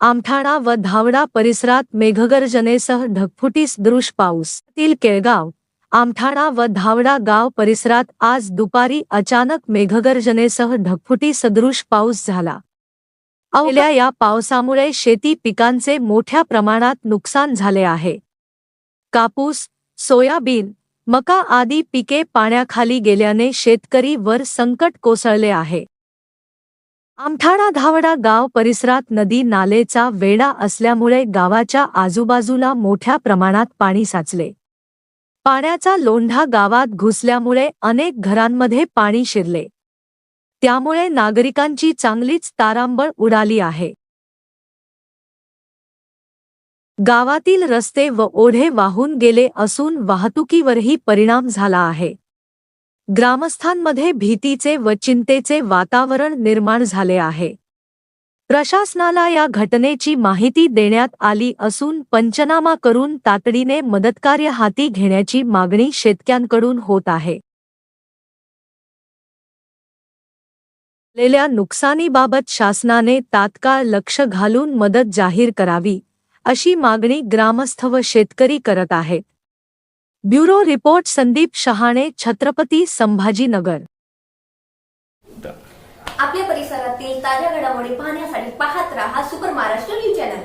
आमठाणा व धावडा परिसरात मेघगर्जनेसह ढगफुटीस सदृश पाऊस. तील केळगाव आमठाणा व धावडा गाव परिसरात आज दुपारी अचानक मेघगर्जनेसह ढगफुटी सदृश पाऊस झाला. अवल्या या पावसामुळे शेती पिकांचे मोठ्या प्रमाणात नुकसान झाले आहे. कापूस सोयाबीन मका आदी पिके पाण्याखाली गेल्याने शेतकरी वर संकट कोसळले आहे. आमठाणा धावडा गाव परिसरात नदी नालेचा वेडा असल्यामुळे गावाच्या आजूबाजूला मोठ्या प्रमाणात पाणी साचले. पाण्याचा लोंढा गावात घुसल्यामुळे अनेक घरांमध्ये पाणी शिरले. त्यामुळे नागरिकांची चांगलीच तारांबळ उडाली आहे. गावातील रस्ते व ओढे वाहून गेले असून वाहतुकीवरही परिणाम झाला आहे. ग्रामस्थांमध्ये भीतीचे व चिंतेचे वातावरण निर्माण झाले आहे. प्रशासनाला या घटनेची माहिती देण्यात आली असून पंचनामा करून तातडीने मदतकार्य हाती घेण्याची मागणी शेतक्यांकडून होत आहे. झालेल्या नुकसानीबाबत शासनाने तात्काळ लक्ष घालून मदत जाहीर करावी अशी मागणी ग्रामस्थ व शेतकरी करत आहेत. Bureau report Sandeep Shahane Chhatrapati Sambhajinagar. आपल्या परिसरातील ताज्या घडामोडी पाहण्यासाठी पाहत राहा सुपर महाराष्ट्र न्यूज चॅनल.